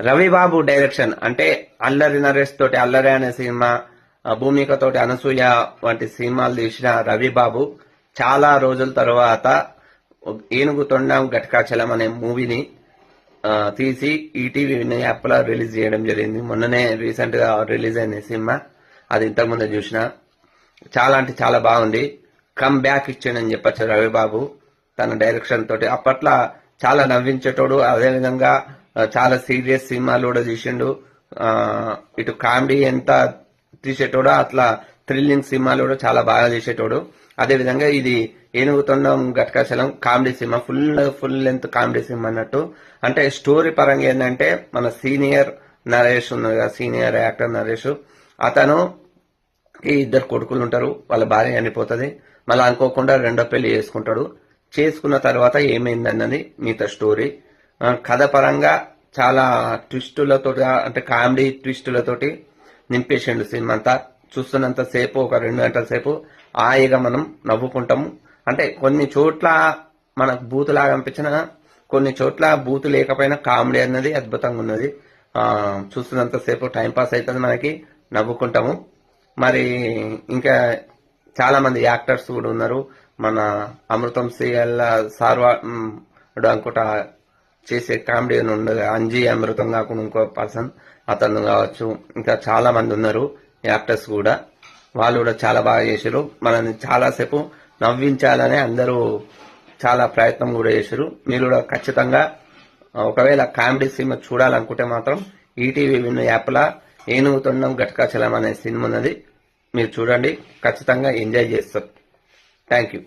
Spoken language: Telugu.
రవిబాబు డైరెక్షన్ అంటే అల్లరి నరేష్ తోటి అల్లరి అనే సినిమా భూమికతోటి అనసూయ వంటి సినిమాలు తీసిన రవిబాబు చాలా రోజుల తర్వాత ఏనుగు తొండం గటకాచలం అనే మూవీని తీసి ఈటీవీ యాప్లో రిలీజ్ చేయడం జరిగింది. మొన్ననే రీసెంట్గా రిలీజ్ అయిన సినిమా. అది ఇంతకుముందు చూసిన. చాలా అంటే చాలా బాగుంది. కమ్ బ్యాక్ ఇచ్చాడని చెప్పచ్చు రవిబాబు. తన డైరెక్షన్ తోటి అప్పట్లో చాలా నవ్వించేటోడు. అదేవిధంగా చాలా సీరియస్ సినిమాలు కూడా చేసిండు. ఇటు కామెడీ ఎంత తీసేటోడో అట్లా థ్రిల్లింగ్ సినిమాలు కూడా చాలా బాగా చేసేటోడు. అదేవిధంగా ఇది ఏనుగుతుండం ఘటకాశలం comedy cinema full full length comedy cinema అన్నట్టు. అంటే స్టోరీ పరంగా ఏంటంటే మన సీనియర్ నరేష్ ఉన్నారు కదా సీనియర్ యాక్టర్ నరేష్. అతను ఈ ఇద్దరు కొడుకులు ఉంటారు వాళ్ళ భార్య చనిపోతుంది. మళ్ళీ అనుకోకుండా రెండో పెళ్ళి చేసుకుంటాడు. చేసుకున్న తర్వాత ఏమైందన్నది మిగతా స్టోరీ. కథ పరంగా చాలా ట్విస్టులతో అంటే కామెడీ ట్విస్టులతోటి నింపేసిండు సినిమా అంతా. చూస్తున్నంత సేపు ఒక రెండు గంటల సేపు హాయిగా మనం నవ్వుకుంటాము. అంటే కొన్ని చోట్ల మనకు బూతులాగా అనిపించిన కొన్ని చోట్ల బూతు లేకపోయినా కామెడీ అన్నది అద్భుతంగా ఉన్నది. చూస్తున్నంతసేపు చూస్తున్నంత సేపు అవుతుంది మనకి నవ్వుకుంటాము. మరి ఇంకా చాలా మంది యాక్టర్స్ కూడా ఉన్నారు. మన అమృతం సీఎల్ సార్వాడు అనుకుంటా చేసే కామెడీ ఉండగా ఉండదు అంజీ అమృతం కాకుండా ఇంకో పర్సన్ అతను కావచ్చు ఇంకా చాలా మంది ఉన్నారు యాక్టర్స్ కూడా. వాళ్ళు కూడా చాలా బాగా చేశారు. మనల్ని చాలాసేపు నవ్వించాలని అందరూ చాలా ప్రయత్నం కూడా చేశారు. మీరు కూడా ఖచ్చితంగా ఒకవేళ కామెడీ సినిమా చూడాలనుకుంటే మాత్రం ఈటీవీ విన్ యాప్లా ఏనుగుతుండం గట్కాచలం అనే సినిమా ఉన్నది. మీరు చూడండి. ఖచ్చితంగా ఎంజాయ్ చేస్తారు. Thank you.